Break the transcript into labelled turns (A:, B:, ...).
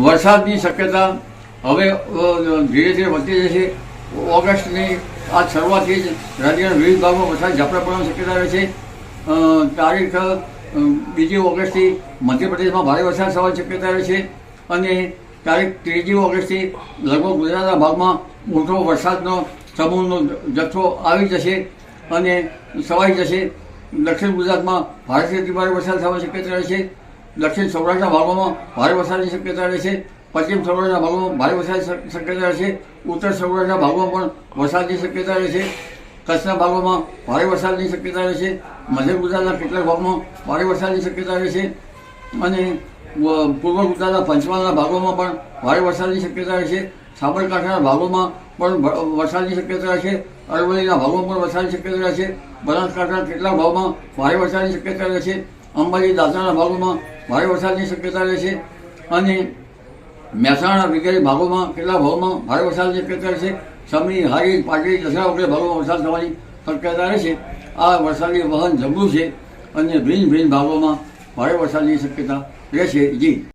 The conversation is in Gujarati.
A: વરસાદની શક્યતા હવે ધીરે ધીરે વધતી જશે. ઓગસ્ટની આ શરૂઆતથી જ રાજ્યના વિવિધ ભાગમાં વરસાદ ઝાપટા પડવાની શક્યતા રહે છે. તારીખ બીજી ઓગસ્ટથી મધ્યપ્રદેશમાં ભારે વરસાદ થવાની શક્યતા રહે છે. અને તારીખ ત્રીજી ઓગસ્ટથી લગભગ ગુજરાતના ભાગમાં મોટો વરસાદનો સમૂહનો જથ્થો આવી જશે અને સવાઈ જશે. દક્ષિણ ગુજરાતમાં ભારેથી ભારે વરસાદ થવાની શક્યતા રહે છે. દક્ષિણ સૌરાષ્ટ્રના ભાગોમાં ભારે વરસાદની શક્યતા રહે છે પશ્ચિમ સૌરાષ્ટ્રના ભાગોમાં ભારે વરસાદની શક્યતા રહે છે ઉત્તર સૌરાષ્ટ્રના ભાગોમાં પણ વરસાદની શક્યતા રહે છે કચ્છના ભાગોમાં ભારે વરસાદની શક્યતા રહે છે મધ્ય ગુજરાતના કેટલાક ભાગમાં ભારે વરસાદની શક્યતા રહે છે અને પૂર્વ ગુજરાતના પંચમહાલના ભાગોમાં પણ ભારે વરસાદની શક્યતા રહે છે સાબરકાંઠાના ભાગોમાં પણ વરસાદની શક્યતા રહે છે અરવલ્લીના ભાગોમાં પણ વરસાદની શક્યતા રહે છે બનાસકાંઠાના કેટલાક ભાગમાં ભારે વરસાદની શક્યતા રહે છે અંબાજી દાદરાના ભાગોમાં ભારે વરસાદની શક્યતા રહે છે અને મહેસાણા વગેરે ભાગોમાં કેટલા ભાગોમાં ભારે વરસાદની શક્યતા રહે છે સમી, હારી, પાટડી, દસરા વગેરે ભાગોમાં વરસાદ થવાની શક્યતા રહે છે આ વરસાદી વહન જબરું છે અને ભિન્ન ભિન્ન ભાગોમાં ભારે વરસાદની શક્યતા રહેશે. જી.